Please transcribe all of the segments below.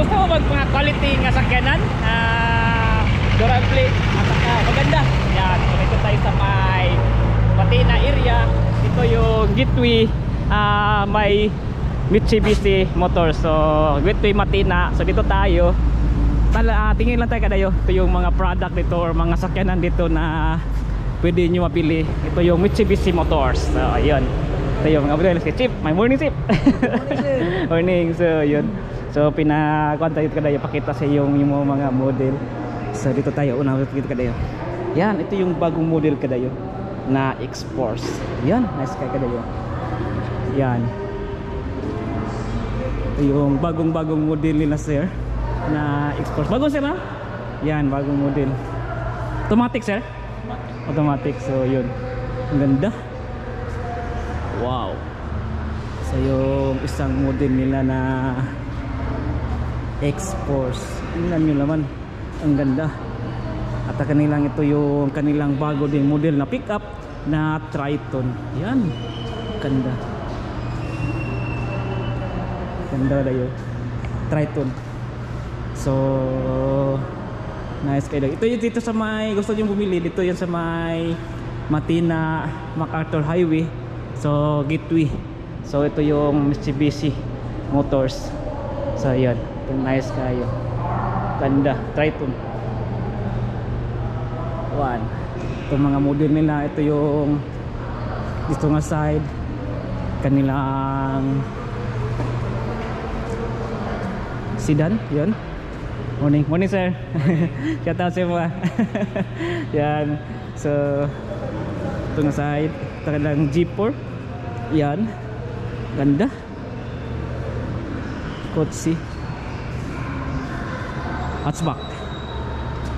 gusto mo mag mga quality nga sakyanan? Ah, durable at saka maganda. Yan, dito tayo sa may Patina area. Ito yung Gateway ah, may Mitsubishi Motors. So, Gateway Matina. So dito tayo. Tala, ah, tingin lang tayo kadayo. Ito yung mga product dito or mga sakyanan dito na pwede nyo mapili. Ito yung Mitsubishi Motors. So, ayun. Ito yung mga model. Si Chip, my morning Chip. morning. So, yun. So, pinakuan tayo kadayo. Pakita sa yung, yung mga model. So, dito tayo. Una, dito kadayo. Yan, ito yung bagong model kadayo na X-Force. Yan, nice kay kadayo. Yan. Ito yung bagong-bagong model nila sir na X-Force. Bago sir ha? Yan, bagong model. Automatic sir? Automatic. So yun. Ang ganda. Wow. So yung isang model nila na X-Force. Tingnan nyo naman. Ang ganda. At ang kanilang ito yung kanilang bago din model na pickup na Triton. Yan. Ganda. Ganda na yun. Triton. So, nice kayo. Ito yung dito sa may, gusto nyo bumili, dito yan sa may Matina, MacArthur Highway. So, Gateway. So, ito yung Mitsubishi Motors. So, yan. Ito nice kayo. Ganda. Triton. One. Ito mga model nila. Ito yung dito nga side. Kanilang sedan. Yun. Morning. Morning, sir. Shout out sa mga. Yan. So, ito nga side. Ito kanilang Jeep4. Yan. Ganda. Kotsi. Hatchback.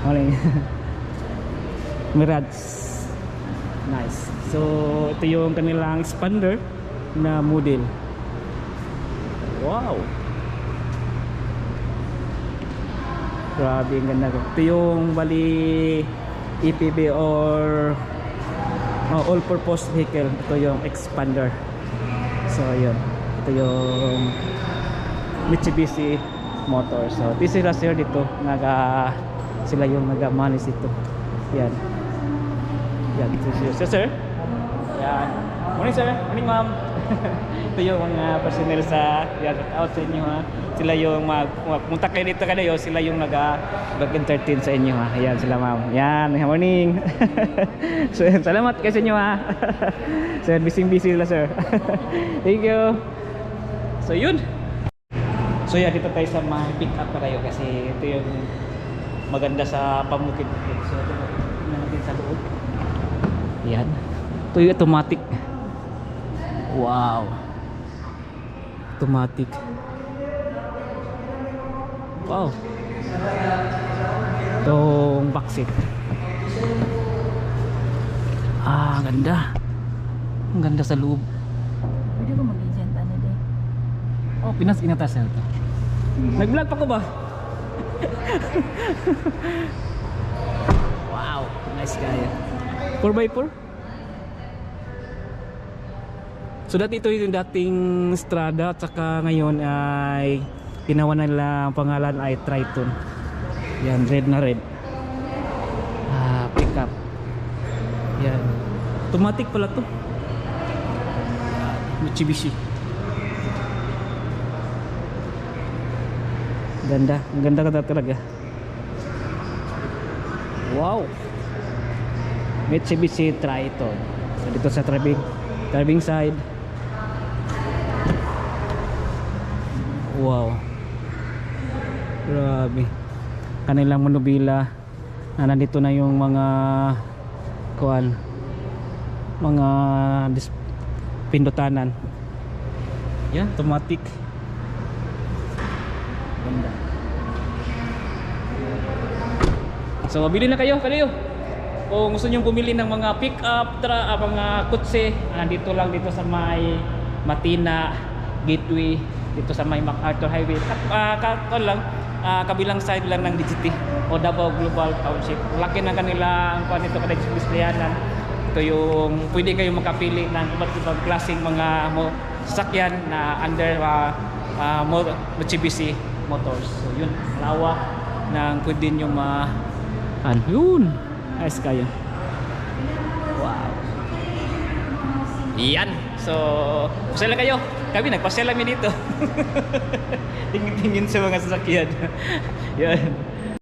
Morning. Mirage. Nice. So, ito yung kanilang expander na model. Wow. Grabe ang ganda. Ito yung bali EPB or uh, all-purpose vehicle. Ito yung expander. So, yun. Ito yung Mitsubishi motor. So, this is sir dito. Naga, sila yung naga-manage ito. Yan. Yan. Ito. Sir, sir. Yan. Morning, sir. Morning, ma'am. ito yung mga personnel sa yan, out sa inyo ha. Sila yung mag, mag punta kayo dito kayo, sila yung naga nag-entertain sa inyo ha. Ayan sila ma'am. Yan, morning. so, yan, salamat kayo sa inyo ha. so, busy busy sila sir. Thank you. So, yun. So yeah, dito tayo sa mga pick up tayo kasi ito yung maganda sa pamukid-bukid. So ito tingnan natin sa loob. Yan. Ito yung automatic. Wow. Automatic. Wow. Itong back seat. Ah, ganda. Ang ganda sa loob. Pwede ko mag-agent ano din. Oh, Pinas Inatasel to. Nag-vlog pa ko ba? wow, nice guy. 4x4? So dati ito yung dating Strada at saka ngayon ay ginawa na nila ang pangalan ay Triton. Yan, red na red. Ah, pickup. Yan. Automatic pala to. Mitsubishi. Ganda, ang ganda ka talaga. Wow. Mitsubishi Triton. Dito sa driving driving side. Wow. Grabe. Kanilang manubila na nandito na yung mga kuan mga dis- pindutanan. Yan, automatic. Ganda. So, mabili na kayo, kayo. Kung gusto niyo bumili ng mga pick-up, tra, ah, mga kutse, nandito lang dito sa may Matina Gateway, dito sa may MacArthur Highway. Uh, ka, lang, ah, kabilang side lang ng DGT o Davao Global Township. Laki ng kanila ang kuan nito kada displayanan. Ito yung pwede kayo makapili ng iba't ibang klaseng mga mo, sasakyan na under uh, uh, Mitsubishi Motors. So yun, lawak ng pwede nyo ma... Ano, yun! Ayos kayo. Wow! Yan! So, pasela kayo. Kami, nagpasela kami dito. Tingin-tingin sa mga sasakyan. Yan.